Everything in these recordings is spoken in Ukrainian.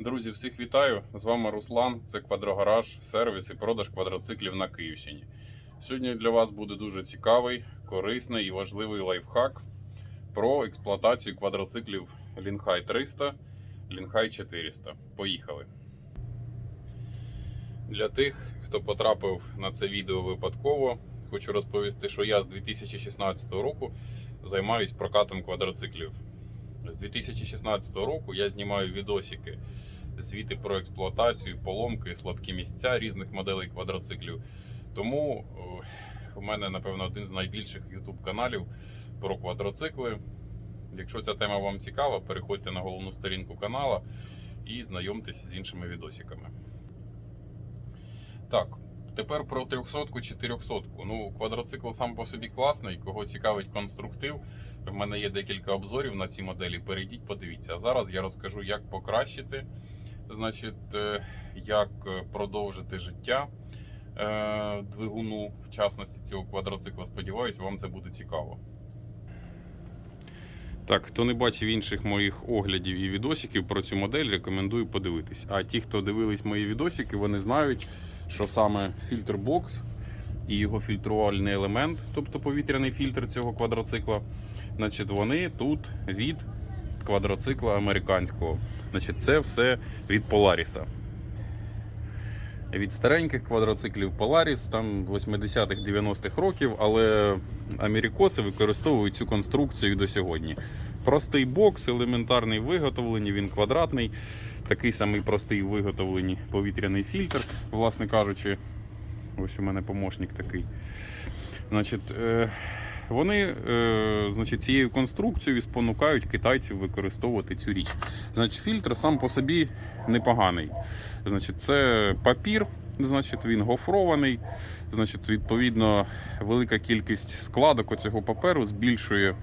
Друзі, всіх вітаю! З вами Руслан. Це Квадрогараж, сервіс і продаж квадроциклів на Київщині. Сьогодні для вас буде дуже цікавий, корисний і важливий лайфхак про експлуатацію квадроциклів Лінхай 300, Лінхай 400. Поїхали! Для тих, хто потрапив на це відео випадково, хочу розповісти, що я з 2016 року займаюсь прокатом квадроциклів. З 2016 року я знімаю відосики, звіти про експлуатацію, поломки, слабкі місця різних моделей квадроциклів. Тому о, у мене, напевно, один з найбільших YouTube каналів про квадроцикли. Якщо ця тема вам цікава, переходьте на головну сторінку канала і знайомтесь з іншими відосиками. Так, тепер про 300 чи 400. Ну, квадроцикл сам по собі класний, кого цікавить конструктив. В мене є декілька обзорів на ці моделі. Перейдіть, подивіться. А зараз я розкажу, як покращити, значить, е, як е, продовжити життя е, двигуну, в частності цього квадроцикла. Сподіваюсь, вам це буде цікаво. Так, хто не бачив інших моїх оглядів і відосиків про цю модель, рекомендую подивитись. А ті, хто дивились мої відосики, вони знають, що саме фільтр бокс і його фільтрувальний елемент, тобто повітряний фільтр цього квадроцикла, значить, вони тут від квадроцикла американського. Значить, це все від Polaris. Від стареньких квадроциклів Polaris, там 80-х 90-х років, але америкоси використовують цю конструкцію до сьогодні. Простий бокс, елементарний в виготовленні, він квадратний, такий самий простий в виготовленні повітряний фільтр, власне кажучи. Ось у мене помощник такий. Значить, е, вони е, значить, цією конструкцією спонукають китайців використовувати цю річ. Значить, фільтр сам по собі непоганий. Значить, це папір, значить, він гофрований. Значить, відповідно, велика кількість складок оцього паперу збільшує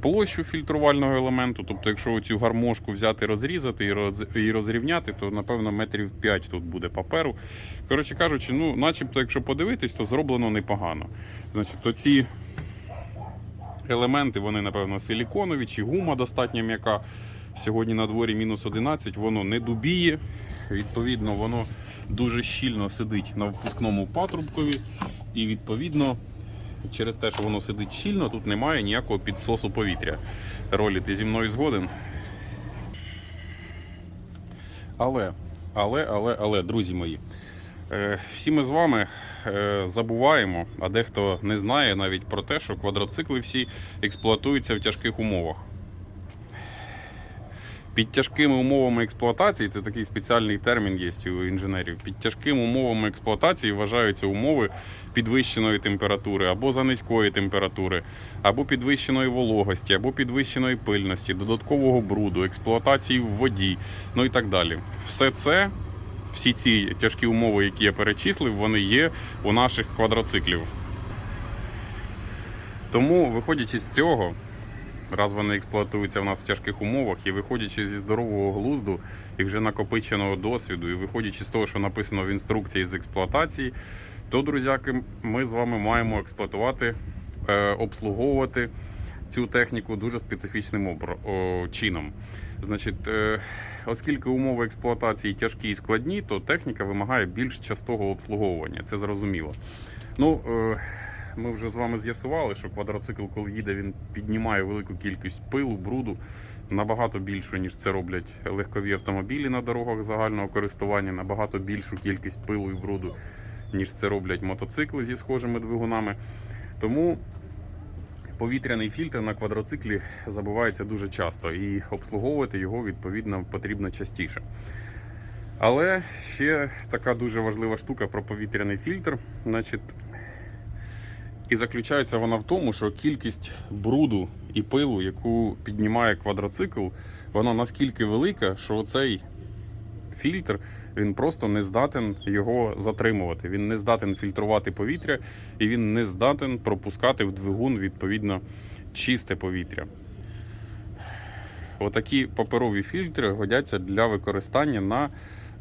площу фільтрувального елементу. Тобто, якщо цю гармошку взяти, розрізати і роз- і розрівняти, то напевно метрів 5 тут буде паперу. Коротше кажучи, ну, начебто, якщо подивитись, то зроблено непогано. Значить, оці елементи, вони, напевно, силіконові чи гума достатньо м'яка. Сьогодні на дворі мінус 11, воно не дубіє. Відповідно, воно дуже щільно сидить на впускному патрубкові. І відповідно, через те, що воно сидить щільно, тут немає ніякого підсосу повітря. Ролі, ти зі мною згоден. Але, але, але, але, друзі мої, е, всі ми з вами е, забуваємо, а дехто не знає навіть про те, що квадроцикли всі експлуатуються в тяжких умовах. Під тяжкими умовами експлуатації, це такий спеціальний термін є у інженерів. Під тяжкими умовами експлуатації вважаються умови підвищеної температури або за низької температури, або підвищеної вологості, або підвищеної пильності, додаткового бруду, експлуатації в воді, ну і так далі. Все це, всі ці тяжкі умови, які я перечислив, вони є у наших квадроциклів. Тому, виходячи з цього, раз вони експлуатуються в нас в тяжких умовах, і виходячи зі здорового глузду і вже накопиченого досвіду, і виходячи з того, що написано в інструкції з експлуатації, то, друзяки, ми з вами маємо експлуатувати, е, обслуговувати цю техніку дуже специфічним обр- о, чином. Значить, е, оскільки умови експлуатації тяжкі і складні, то техніка вимагає більш частого обслуговування. Це зрозуміло. Ну, е, ми вже з вами з'ясували, що квадроцикл, коли їде, він піднімає велику кількість пилу, бруду набагато більшу, ніж це роблять легкові автомобілі на дорогах загального користування, набагато більшу кількість пилу і бруду, ніж це роблять мотоцикли зі схожими двигунами. Тому повітряний фільтр на квадроциклі забувається дуже часто, і обслуговувати його відповідно потрібно частіше. Але ще така дуже важлива штука про повітряний фільтр. Значить, і заключається вона в тому, що кількість бруду і пилу, яку піднімає квадроцикл, вона наскільки велика, що цей фільтр він просто не здатен його затримувати. Він не здатен фільтрувати повітря і він не здатен пропускати в двигун відповідно чисте повітря. Отакі паперові фільтри годяться для використання на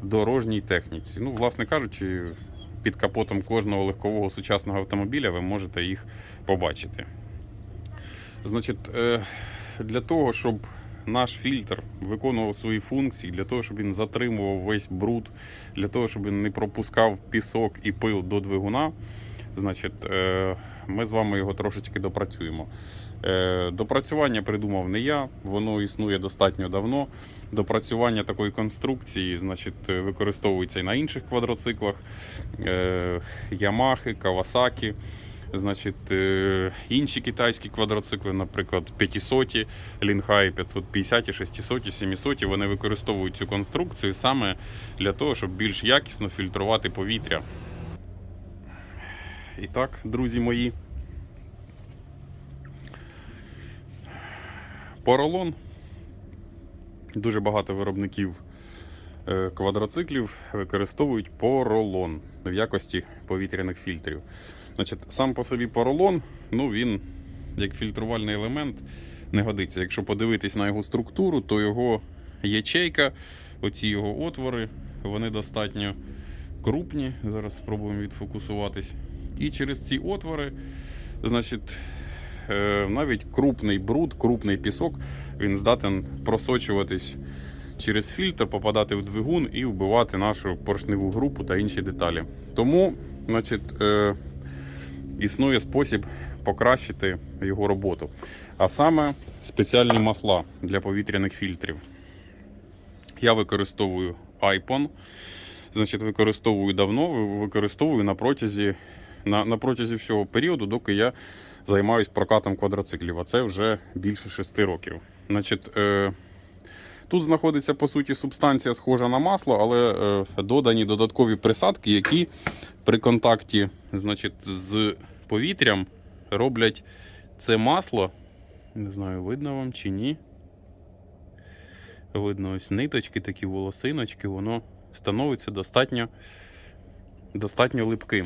дорожній техніці. Ну, власне кажучи, під капотом кожного легкового сучасного автомобіля ви можете їх побачити. Значить, е, для того, щоб наш фільтр виконував свої функції, для того, щоб він затримував весь бруд, для того, щоб він не пропускав пісок і пил до двигуна, значить, е, ми з вами його трошечки допрацюємо. Е, Допрацювання придумав не я, воно існує достатньо давно. Допрацювання такої конструкції значить, е, використовується і на інших квадроциклах. Е, Ямахи, Кавасакі. Значить, інші китайські квадроцикли, наприклад, 500, Лінхай 550, 600, 700, вони використовують цю конструкцію саме для того, щоб більш якісно фільтрувати повітря. І так, друзі мої. Поролон. Дуже багато виробників е, квадроциклів використовують поролон в якості повітряних фільтрів. Значить, сам по собі поролон, ну він як фільтрувальний елемент не годиться. Якщо подивитись на його структуру, то його ячейка, оці його отвори, вони достатньо крупні. Зараз спробуємо відфокусуватись. І через ці отвори, значить, навіть крупний бруд, крупний пісок, він здатен просочуватись через фільтр, попадати в двигун і вбивати нашу поршневу групу та інші деталі. Тому, значить, е, існує спосіб покращити його роботу. А саме спеціальні масла для повітряних фільтрів. Я використовую iPhone. Значить, використовую давно, використовую на протязі, на, на протязі всього періоду, доки я займаюся прокатом квадроциклів. А це вже більше 6 років. Значить, е, тут знаходиться по суті субстанція схожа на масло, але е, додані додаткові присадки, які при контакті значить, з повітрям роблять це масло. Не знаю, видно вам чи ні. Видно ось ниточки, такі волосиночки, воно становиться достатньо, достатньо липким.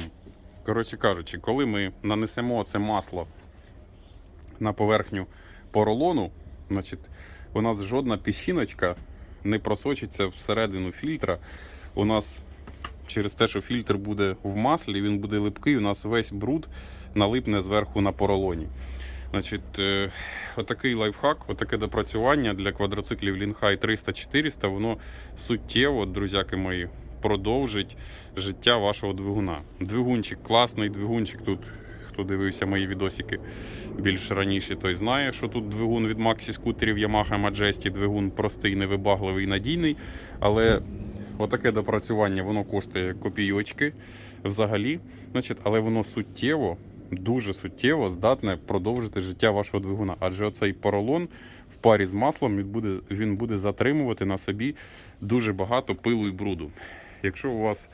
Коротше кажучи, коли ми нанесемо це масло на поверхню поролону, значить, у нас жодна піщиночка не просочиться всередину фільтра. У нас через те, що фільтр буде в маслі, він буде липкий, у нас весь бруд налипне зверху на поролоні. Значить, е, отакий лайфхак, отаке допрацювання для квадроциклів Лінхай 300-400, воно суттєво, друзяки мої, продовжить життя вашого двигуна. Двигунчик, класний двигунчик тут. Хто дивився мої відосики більш раніше, той знає, що тут двигун від Maxi скутерів Yamaha Majesty, двигун простий, невибагливий, надійний. Але отаке допрацювання воно коштує копійочки взагалі. Значить, але воно суттєво, дуже суттєво здатне продовжити життя вашого двигуна. Адже оцей поролон в парі з маслом він буде, він буде затримувати на собі дуже багато пилу і бруду. Якщо у вас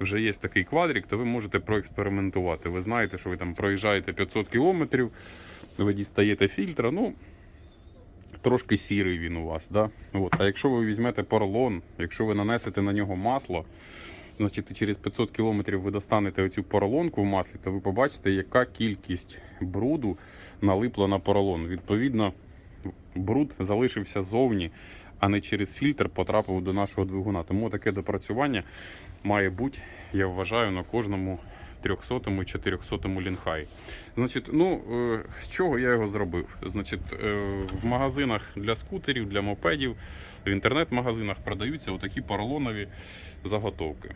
вже є такий квадрик, то ви можете проекспериментувати. Ви знаєте, що ви там проїжджаєте 500 кілометрів, ви дістаєте фільтра, ну трошки сірий він у вас. Да? От. А якщо ви візьмете поролон, якщо ви нанесете на нього масло, значить через 500 кілометрів ви достанете оцю поролонку в маслі, то ви побачите, яка кількість бруду налипла на поролон. Відповідно, бруд залишився зовні, а не через фільтр потрапив до нашого двигуна. Тому таке допрацювання має бути, я вважаю, на кожному 300 і 400 лінхай. Значить, ну е, з чого я його зробив? Значить, е, в магазинах для скутерів, для мопедів, в інтернет-магазинах продаються отакі поролонові заготовки.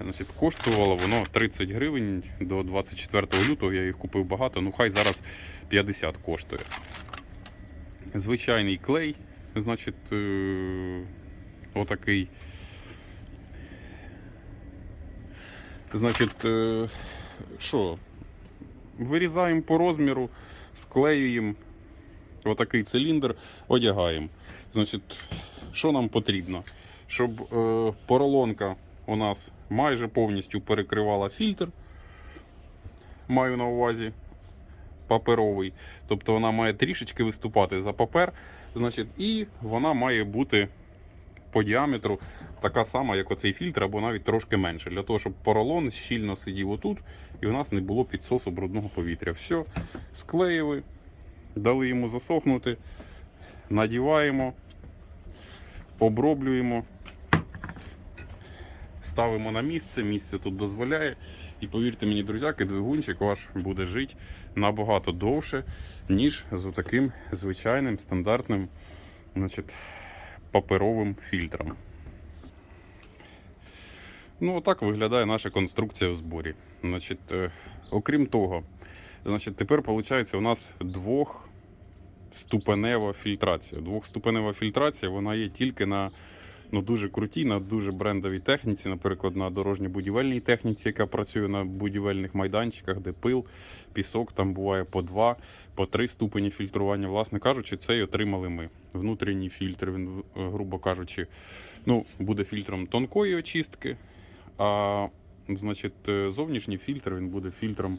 Значить, коштувало воно 30 гривень до 24 лютого. Я їх купив багато, ну хай зараз 50 коштує. Звичайний клей, значить, е, отакий. Значить, е, що? Вирізаємо по розміру, склеюємо отакий циліндр, одягаємо. Значить, що нам потрібно? Щоб е, поролонка у нас майже повністю перекривала фільтр. Маю на увазі паперовий. Тобто вона має трішечки виступати за папер. Значить, і вона має бути по діаметру така сама, як оцей фільтр, або навіть трошки менше. Для того, щоб поролон щільно сидів отут, і у нас не було підсосу брудного повітря. Все, склеїли, дали йому засохнути, надіваємо, оброблюємо, ставимо на місце. Місце тут дозволяє. І повірте мені, друзяки, двигунчик ваш буде жити набагато довше, ніж з таким звичайним стандартним значить, паперовим фільтром. Ну, отак виглядає наша конструкція в зборі. Значить, е, окрім того, значить, тепер виходить у нас двохступенева фільтрація. Двохступенева фільтрація вона є тільки на ну, дуже крутій, на дуже брендовій техніці, наприклад, на дорожньо-будівельній техніці, яка працює на будівельних майданчиках, де пил, пісок, там буває по два, по три ступені фільтрування. Власне кажучи, це й отримали ми. Внутрішній фільтр, він, е, грубо кажучи, ну, буде фільтром тонкої очистки. А значить, е, зовнішній фільтр він буде фільтром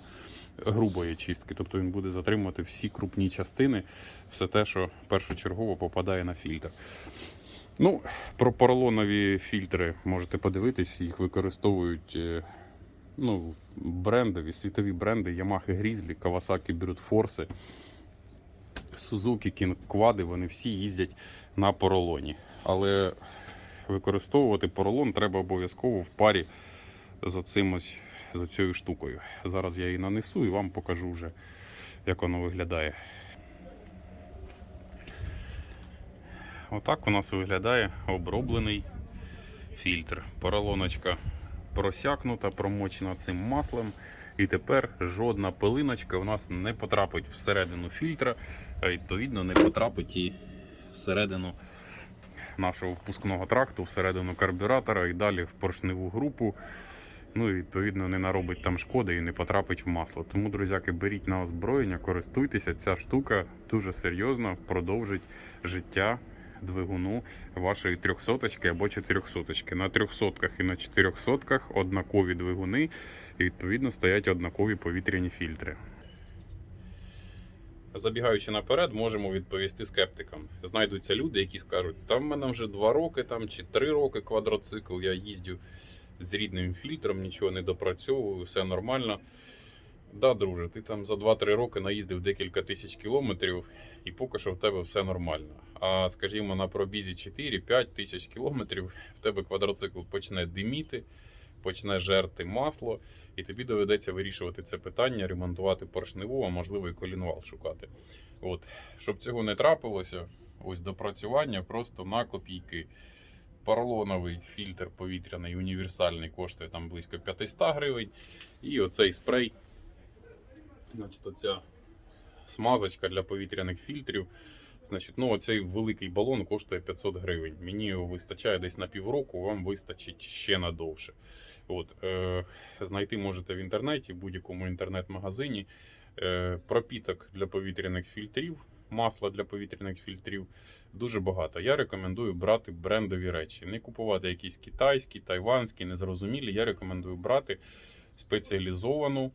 грубої чистки, тобто він буде затримувати всі крупні частини, все те, що першочергово попадає на фільтр. Ну, про поролонові фільтри можете подивитись, їх використовують е, ну, брендові, світові бренди Yamaha Grizzly, Kawasaki Brute Force, Suzuki King Quad, вони всі їздять на поролоні. Але використовувати поролон треба обов'язково в парі з оцим ось з цією штукою. Зараз я її нанесу і вам покажу вже, як воно виглядає. Отак у нас виглядає оброблений фільтр. Поролоночка просякнута, промочена цим маслом. І тепер жодна пилиночка у нас не потрапить всередину фільтра, а відповідно не потрапить і всередину нашого впускного тракту, всередину карбюратора і далі в поршневу групу. Ну і відповідно не наробить там шкоди і не потрапить в масло. Тому, друзяки, беріть на озброєння, користуйтеся. Ця штука дуже серйозно продовжить життя двигуну вашої трьохсоточки або чотирьохсоточки. На трьохсотках і на чотирьохсотках однакові двигуни, і відповідно стоять однакові повітряні фільтри. Забігаючи наперед, можемо відповісти скептикам. Знайдуться люди, які скажуть, там в мене вже 2 роки там, чи 3 роки квадроцикл, я їздю з рідним фільтром, нічого не допрацьовую, все нормально. Да, друже, ти там за 2-3 роки наїздив декілька тисяч кілометрів, і поки що в тебе все нормально. А скажімо, на пробізі 4-5 тисяч кілометрів в тебе квадроцикл почне диміти, почне жерти масло, і тобі доведеться вирішувати це питання, ремонтувати поршневу, а можливо і колінвал шукати. От. Щоб цього не трапилося, ось допрацювання просто на копійки. Поролоновий фільтр повітряний універсальний коштує там близько 500 гривень. І оцей спрей, значить, оця смазочка для повітряних фільтрів. Значить, ну оцей великий балон коштує 500 гривень. Мені вистачає десь на півроку, вам вистачить ще надовше. От, е, знайти можете в інтернеті, в будь-якому інтернет-магазині. Е, пропіток для повітряних фільтрів, масла для повітряних фільтрів дуже багато. Я рекомендую брати брендові речі. Не купувати якісь китайські, тайванські, незрозумілі. Я рекомендую брати спеціалізовану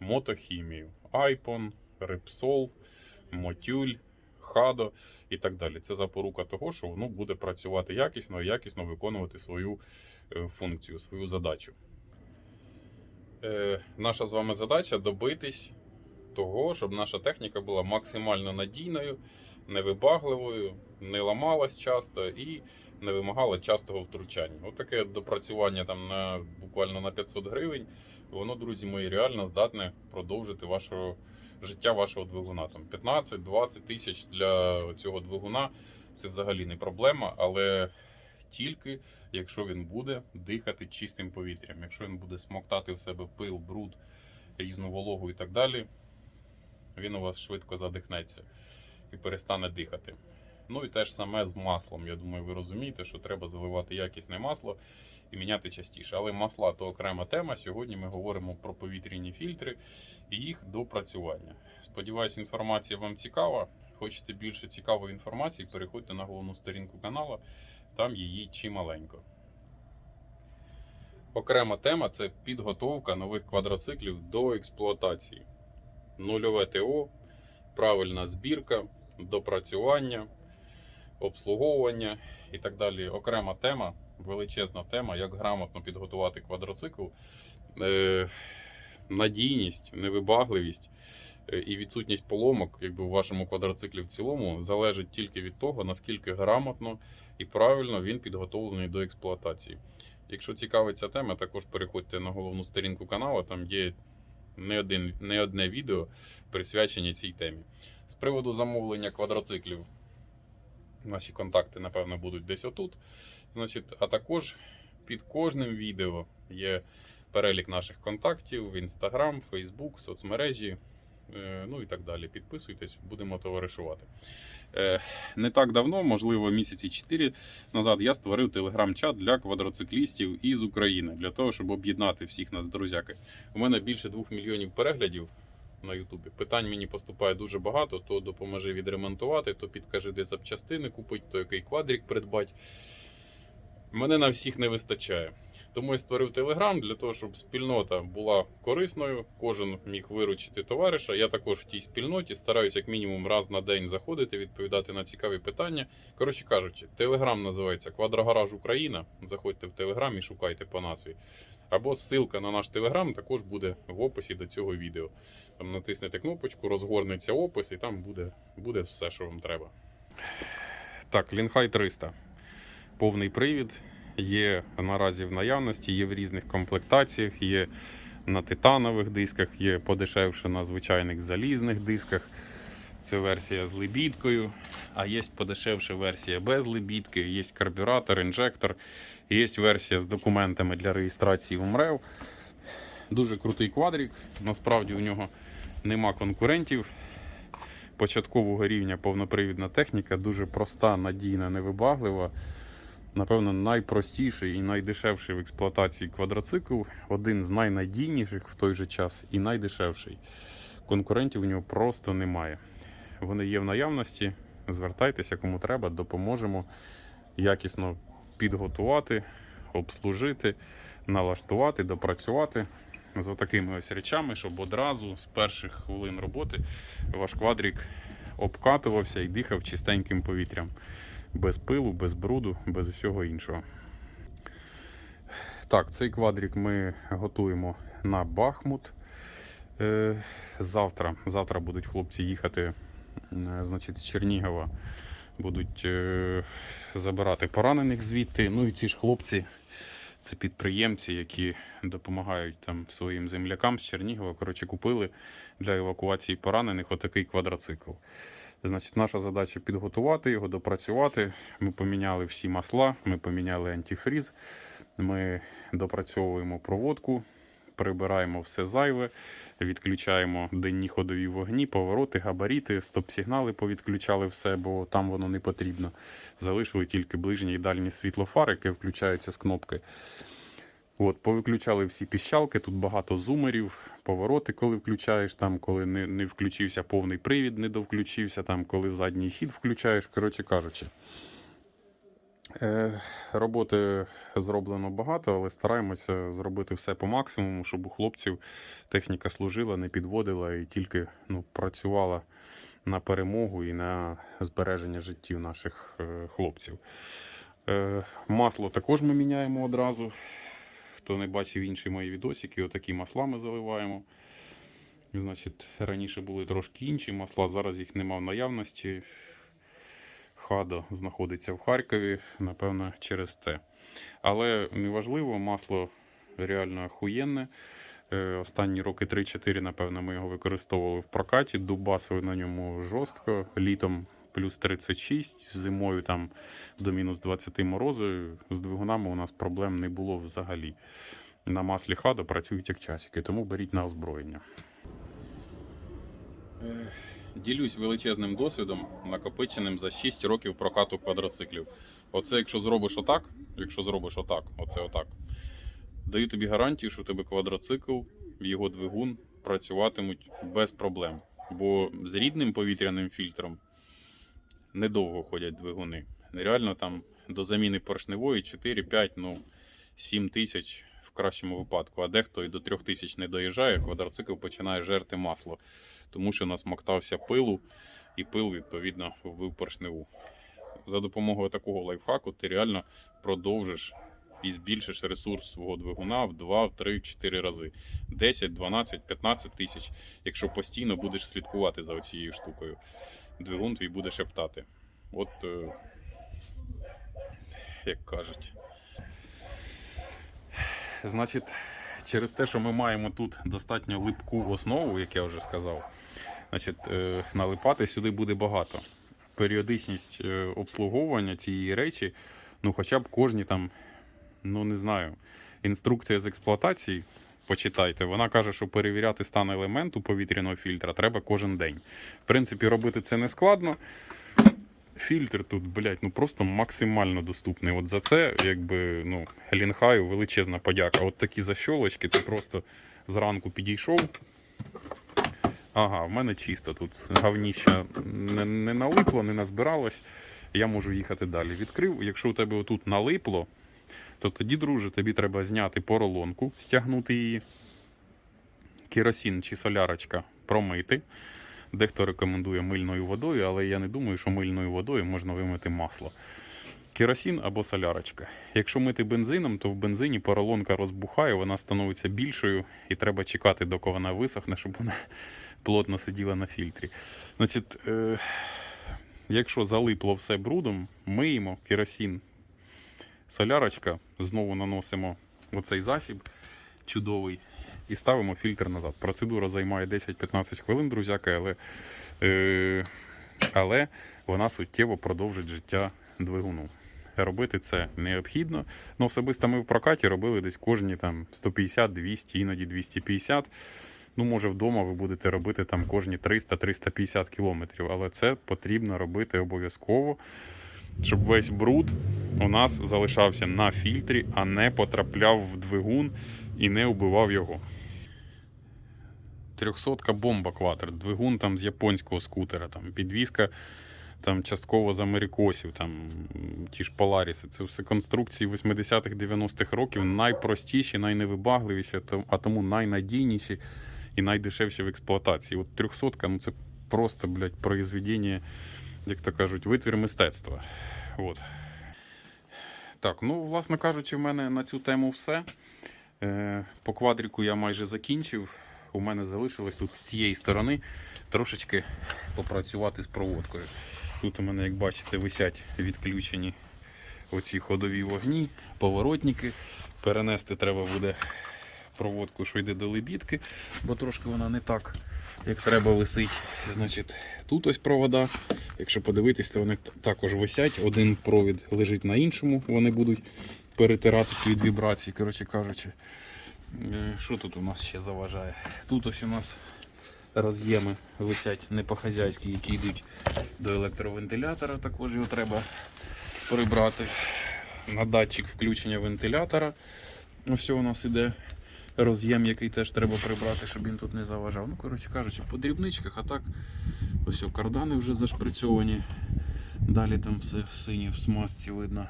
мотохімію. Айпон, Repsol, Мотюль, Хадо і так далі. Це запорука того, що воно буде працювати якісно і якісно виконувати свою е, функцію, свою задачу. Е, наша з вами задача добитись того, щоб наша техніка була максимально надійною, невибагливою, не ламалась часто і не вимагала частого втручання. Отаке допрацювання там на буквально на 500 гривень. Воно, друзі мої, реально здатне продовжити вашого життя вашого двигуна. Там 15-20 тисяч для цього двигуна це взагалі не проблема, але тільки якщо він буде дихати чистим повітрям, якщо він буде смоктати в себе пил, бруд, різну вологу і так далі, він у вас швидко задихнеться і перестане дихати. Ну і те ж саме з маслом. Я думаю, ви розумієте, що треба заливати якісне масло і міняти частіше. Але масла то окрема тема. Сьогодні ми говоримо про повітряні фільтри і їх допрацювання. Сподіваюсь, інформація вам цікава. Хочете більше цікавої інформації, переходьте на головну сторінку каналу, там її чималенько. Окрема тема це підготовка нових квадроциклів до експлуатації. Нульове ТО, правильна збірка, допрацювання, обслуговування і так далі. Окрема тема, величезна тема, як грамотно підготувати квадроцикл, е, надійність, невибагливість е, і відсутність поломок, якби у вашому квадроциклі в цілому, залежить тільки від того, наскільки грамотно і правильно він підготовлений до експлуатації. Якщо цікавить ця тема, також переходьте на головну сторінку каналу, там є не, один, не одне відео присвячені цій темі. З приводу замовлення квадроциклів. Наші контакти, напевно, будуть десь отут. Значить, а також під кожним відео є перелік наших контактів: в Instagram, Facebook, соцмережі. е, Ну і так далі. Підписуйтесь, будемо товаришувати. Е, Не так давно, можливо, місяці 4 назад, я створив телеграм-чат для квадроциклістів із України для того, щоб об'єднати всіх нас, друзяки. У мене більше 2 мільйонів переглядів на Ютубі. Питань мені поступає дуже багато: то допоможи відремонтувати, то підкажи, де запчастини купити, то який квадрик придбати. Мене на всіх не вистачає. Тому я створив Телеграм для того, щоб спільнота була корисною, кожен міг виручити товариша. Я також в тій спільноті стараюся як мінімум раз на день заходити, відповідати на цікаві питання. Коротше кажучи, Телеграм називається Квадрогараж Україна. Заходьте в Телеграм і шукайте по назві. Або ссылка на наш Телеграм також буде в описі до цього відео. Там натиснете кнопочку, розгорнеться опис, і там буде, буде все, що вам треба. Так, Лінхай 300. Повний привід. Є наразі в наявності, є в різних комплектаціях, є на титанових дисках, є подешевше на звичайних залізних дисках. Це версія з лебідкою, а є подешевша версія без лебідки, є карбюратор, інжектор, є версія з документами для реєстрації в МРЕВ. Дуже крутий квадрик. Насправді у нього нема конкурентів. Початкового рівня повнопривідна техніка, дуже проста, надійна, невибаглива. Напевно, найпростіший і найдешевший в експлуатації квадроцикл, один з найнадійніших в той же час і найдешевший. Конкурентів у нього просто немає. Вони є в наявності. Звертайтеся, кому треба, допоможемо якісно підготувати, обслужити, налаштувати, допрацювати з отакими ось речами, щоб одразу з перших хвилин роботи ваш квадрик обкатувався і дихав чистеньким повітрям. Без пилу, без бруду, без усього іншого. Так, цей квадрик ми готуємо на Бахмут. Е, Завтра, завтра будуть хлопці їхати е, значить, з Чернігова. Будуть е, забирати поранених звідти. Ну і ці ж хлопці, це підприємці, які допомагають там своїм землякам з Чернігова. Коротше, купили для евакуації поранених отакий квадроцикл. Значить, наша задача підготувати його, допрацювати. Ми поміняли всі масла, ми поміняли антифріз, ми допрацьовуємо проводку, прибираємо все зайве, відключаємо денні ходові вогні, повороти, габаріти, стоп-сигнали повідключали все, бо там воно не потрібно. Залишили тільки ближні і дальні світлофар, яке включається з кнопки. От, повиключали всі піщалки, тут багато зумерів, повороти, коли включаєш, там, коли не, не включився повний привід, не довключився, там, коли задній хід включаєш, коротше кажучи. Е, роботи зроблено багато, але стараємося зробити все по максимуму, щоб у хлопців техніка служила, не підводила і тільки ну, працювала на перемогу і на збереження життів наших е, хлопців. Е, масло також ми міняємо одразу. Хто не бачив інші мої відосики, отакі масла ми заливаємо. Значить, раніше були трошки інші масла, зараз їх нема в наявності. Хадо знаходиться в Харкові, напевно, через те. Але неважливо, масло реально охуєнне. Е, Останні роки 3-4, напевно, ми його використовували в прокаті. Дубасили на ньому жорстко. Літом плюс 36, зимою там до мінус 20 морози. З двигунами у нас проблем не було взагалі. На маслі хадо працюють як часики, тому беріть на озброєння. Ділюсь величезним досвідом, накопиченим за 6 років прокату квадроциклів. Оце якщо зробиш отак, якщо зробиш отак, оце отак. Даю тобі гарантію, що у тебе квадроцикл, його двигун працюватимуть без проблем. Бо з рідним повітряним фільтром недовго ходять двигуни. Нереально там до заміни поршневої 4-5, ну 7 тисяч в кращому випадку. А дехто і до 3 тисяч не доїжджає, квадроцикл починає жерти масло, тому що насмоктався пилу, і пил, відповідно, вбив поршневу. За допомогою такого лайфхаку ти реально продовжиш і збільшиш ресурс свого двигуна в 2, в 3, в 4 рази. 10, 12, 15 тисяч, якщо постійно будеш слідкувати за цією штукою. Двигун твій буде шептати. От, е, як кажуть. Значить, через те, що ми маємо тут достатньо липку основу, як я вже сказав, значить, е, налипати сюди буде багато. періодичність е, обслуговування цієї речі, ну хоча б кожні там, ну не знаю, інструкція з експлуатації. Почитайте, вона каже, що перевіряти стан елементу повітряного фільтра треба кожен день. В принципі, робити це не складно. Фільтр тут, блядь, ну просто максимально доступний. От за це, якби, ну, Лінхаю величезна подяка. От такі защолочки, ти просто зранку підійшов. Ага, в мене чисто тут гавніща не, не налипло, не назбиралось. Я можу їхати далі. Відкрив. Якщо у тебе отут налипло, то тоді, друже, тобі треба зняти поролонку, стягнути її, керосин чи солярочка промити. Дехто рекомендує мильною водою, але я не думаю, що мильною водою можна вимити масло. Керосин або солярочка. Якщо мити бензином, то в бензині поролонка розбухає, вона становиться більшою і треба чекати, доки вона висохне, щоб вона плотно сиділа на фільтрі. Значить, е, якщо залипло все брудом, миємо керосин, солярочка, знову наносимо оцей засіб чудовий і ставимо фільтр назад. Процедура займає 10-15 хвилин, друзяки, але, е, але вона суттєво продовжить життя двигуну. Робити це необхідно. Ну, особисто ми в прокаті робили десь кожні там 150-200, іноді 250. Ну, може, вдома ви будете робити там кожні 300-350 кілометрів, але це потрібно робити обов'язково, щоб весь бруд у нас залишався на фільтрі, а не потрапляв в двигун і не вбивав його. Трьохсотка бомба квадр, двигун там з японського скутера, там підвізка там частково з америкосів, там ті ж Polaris. Це все конструкції 80-х, 90-х років, найпростіші, найневибагливіші, а тому найнадійніші і найдешевші в експлуатації. От трьохсотка, ну це просто, блядь, произведення, як то кажуть, витвір мистецтва. От. Так, ну, власне кажучи, в мене на цю тему все. Е, По квадріку я майже закінчив. У мене залишилось тут з цієї сторони трошечки попрацювати з проводкою. Тут у мене, як бачите, висять відключені оці ходові вогні, поворотники. Перенести треба буде проводку, що йде до лебідки, бо трошки вона не так, як треба висить. Значить, тут ось провода. Якщо подивитись, то вони також висять. Один провід лежить на іншому, вони будуть перетиратися від вібрацій, коротше кажучи. Е, Що тут у нас ще заважає? Тут ось у нас роз'єми висять не по-хазяйськи, які йдуть до електровентилятора. Також його треба прибрати. На датчик включення вентилятора. Ось у нас іде роз'єм, який теж треба прибрати, щоб він тут не заважав. Ну, коротше кажучи, по дрібничках, а так ось кардани вже зашприцьовані. Далі там все в синій в смазці видно.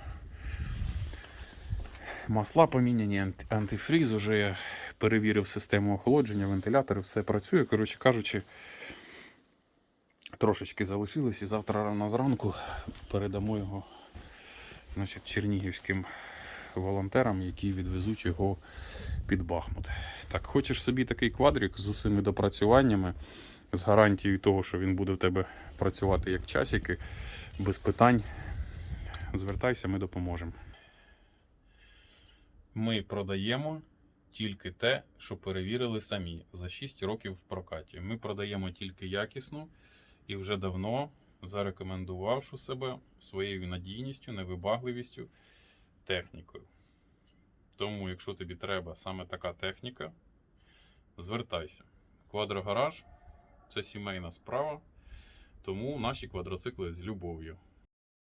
Масла поміняні, антифріз, вже я перевірив систему охолодження, вентилятори, все працює. Коротше кажучи, трошечки залишилось і завтра рано зранку передамо його значить, чернігівським волонтерам, які відвезуть його під Бахмут. Так, хочеш собі такий квадрик з усіми допрацюваннями, з гарантією того, що він буде в тебе працювати як часики, без питань. Звертайся, ми допоможемо. Ми продаємо тільки те, що перевірили самі за 6 років в прокаті. Ми продаємо тільки якісну і вже давно зарекомендувавши себе своєю надійністю, невибагливістю, технікою. Тому, якщо тобі треба саме така техніка, звертайся. Квадрогараж це сімейна справа, тому наші квадроцикли з любов'ю.